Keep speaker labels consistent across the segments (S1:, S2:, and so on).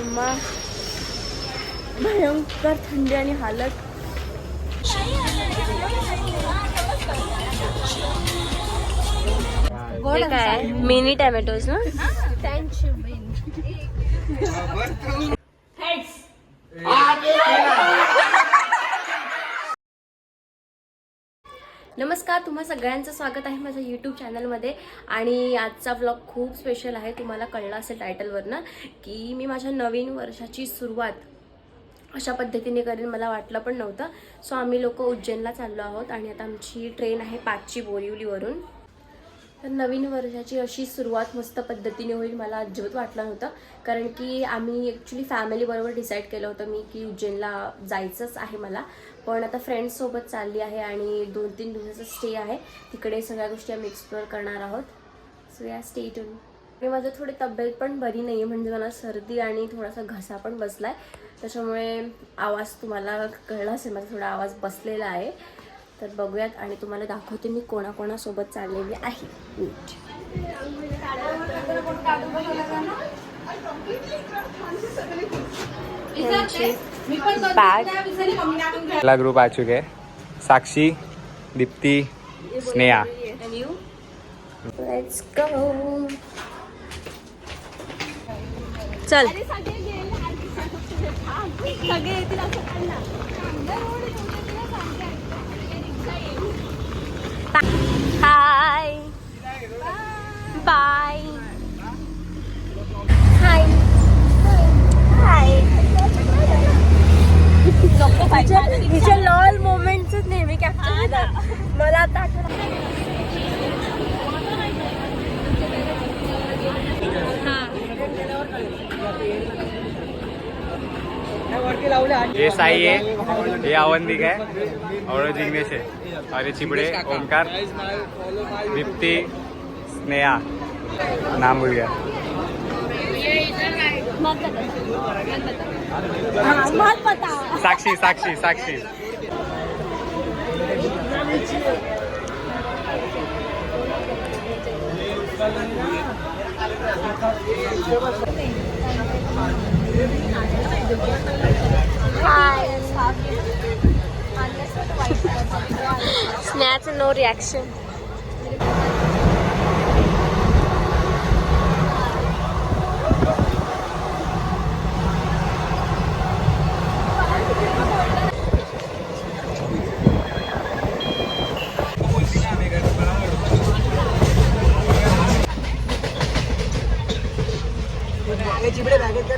S1: Mamma भयंकर थंडी आणि हालत. काय? मिनी टॅमॅटोज ना? नमस्कार तुम्हा सगळ्यांचं स्वागत आहे माझ्या यूट्यूब चॅनलमध्ये आणि आजचा ब्लॉग खूप स्पेशल आहे. तुम्हाला कळलं असेल टायटलवरनं की मी माझ्या नवीन वर्षाची सुरुवात अशा पद्धतीने करेन मला वाटलं पण नव्हतं. सो आम्ही लोक उज्जैनला चाललो आहोत आणि आता आमची ट्रेन आहे पाचची बोरिवलीवरून. तर नवीन वर्षाची अशी सुरुवात मस्त पद्धतीने होईल मला अजिबात वाटलं नव्हतं. कारण की आम्ही ॲक्च्युली फॅमिलीबरोबर डिसाईड केलं होतं मी की उज्जैनला जायचंच आहे मला. पण आता फ्रेंड्ससोबत चालली आहे आणि दोन तीन दिवसाचा स्टे आहे. तिकडे सगळ्या गोष्टी आम्ही एक्सप्लोअर करणार आहोत. सो या स्टे टून आणि माझं थोडी तब्येत पण बरी नाही आहे म्हणजे मला सर्दी आणि थोडासा घसा पण बसला आहे त्याच्यामुळे आवाज तुम्हाला कळला असेल माझा थोडा आवाज बसलेला आहे. तर बघूयात आणि तुम्हाला दाखवते मी कोणाकोणासोबत चाललेली आहे. नीट
S2: पहला ग्रुप आ चुके हैं. साक्षी दीप्ति स्नेहा?
S1: Let's go. चल. हाय बाय हाय हाय हिच्या लॉल मोमेंटच नेहमी कॅप्चर मला आता आठवलं
S2: हे साई आहे. हे अवंतिक आहे. और ये जिग्नेश है और चिबड़े ओंकार दीप्ती स्नेहा. नाम भूल गया साक्षी साक्षी साक्षी.
S1: Snaps and no reaction.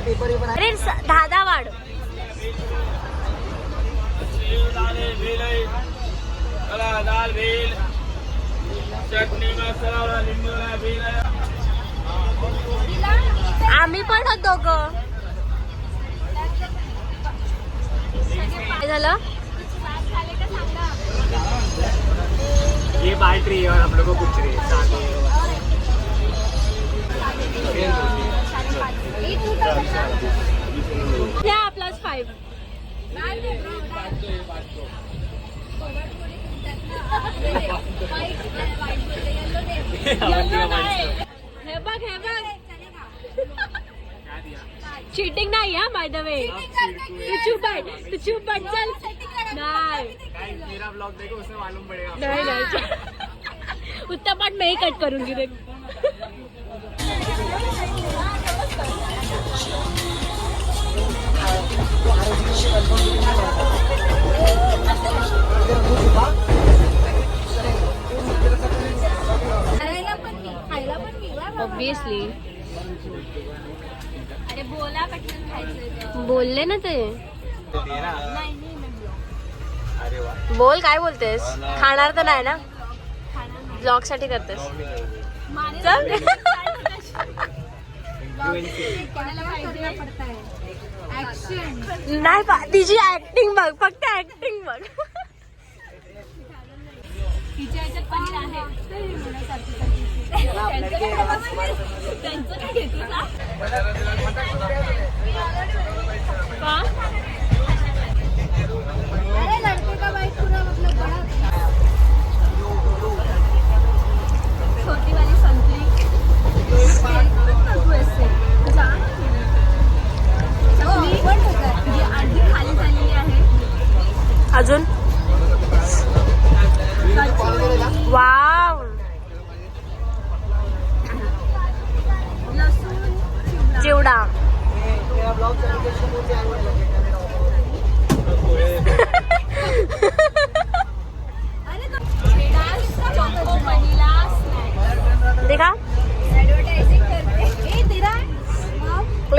S1: अरे दादा वाढ
S3: दाल भेल चटणी मसाला लिंबू भेल
S1: आम्ही पण होत दोघं काय झालं?
S2: ये बाल्टी और हम लोग को कुछ रही
S1: हे बघ हे बघ चीटिंग नाही हा बाय द वे तू चुप आहे तू चुप आहे चल. नाही.
S2: मेरा ब्लॉग देखो उसमें मालूम पड़ेगा
S1: नाही नाही मी कट करूंगी रे सिरियसली बोलले ना ते. बोल काय बोलतेस? खाणार तर नाही ना? ब्लॉगसाठी करतेस. चल. नाही तिची ऍक्टिंग बघ फक्त ऍक्टिंग बघ. तिच्या त्यांचं काय घेतो का?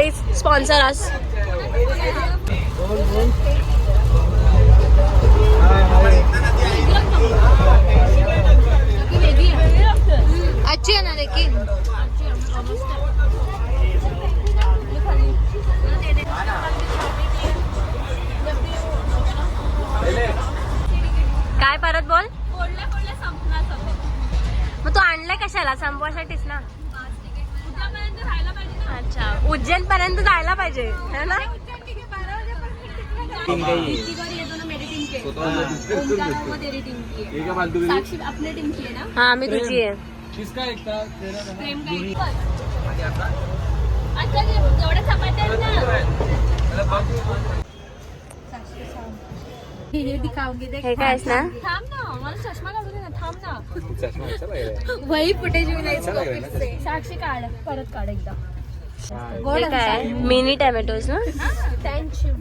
S1: Please sponsor us.
S4: अच्छी है ना लेकिन।
S1: काय परत बोल? मग तू आणलाय कशाला? संपवासाठीच ना. उज्जैन पर्यंत जायला पाहिजे. है ना?
S4: है ना?
S1: हा आम्ही तुझी आहे.
S4: हे
S1: हे काय आहेस ना?
S4: थांब ना मला चष्मा काढू दे ना थांब ना. वही फुटेज साक्षी काढ परत काढ एकदा.
S1: हे काय? मिनी टॅमॅटोज ना?
S4: थँक्यू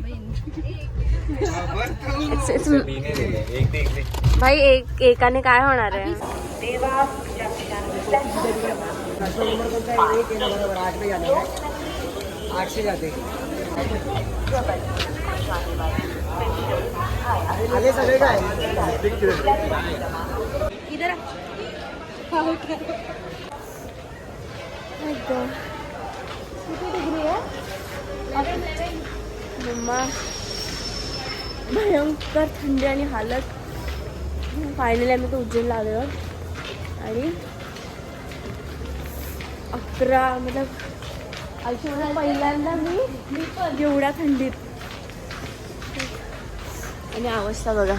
S1: It's- it's- भाई एक एकाने काय होणार आहे? इधर आ. My God. मम्मा भयंकर थंडी आणि हालत. फायनली आम्ही तो उज्जैनला आलो आणि अकरा मतलब आयुष्यामध्ये पहिल्यांदा मी एवढ्या थंडीत. आणि अवस्था बघा.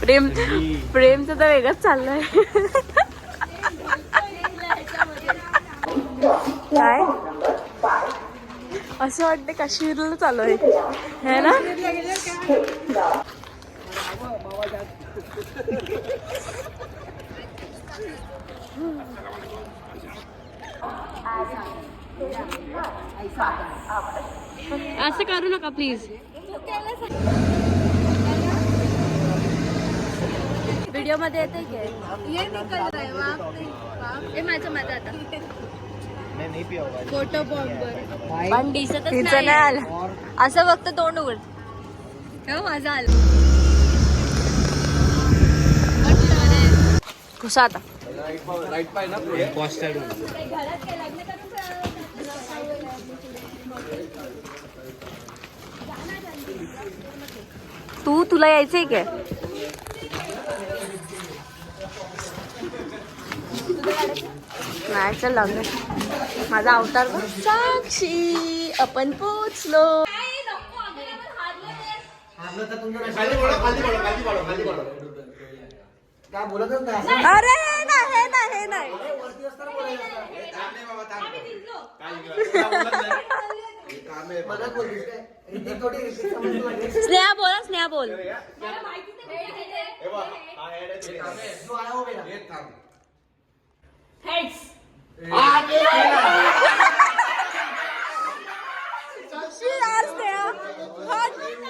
S1: प्रेम प्रेमचं तर वेगळंच चाललंय. काय? असं वाटतं काश्मीरला चालू आहे. है ना? असं करू नका प्लीज व्हिडिओमध्ये येते काय?
S4: ये निकल रहा वहाँ पे
S1: माझं माझं आता.
S4: फोटो बॉम्बर
S1: पण दिसतच नाही. आलं. असं फक्त तोंड उघड.
S4: हो माझा आलं.
S1: घुसा आता. तू तुला यायचंय काय? नाही चल लागलं माझा अवतार. साक्षी. आपण पोचलो. अरे हे नाही हे नाही. हे नाही स्नेहा बोल हं, स्नेहा बोल शी यार स्नेहा हट.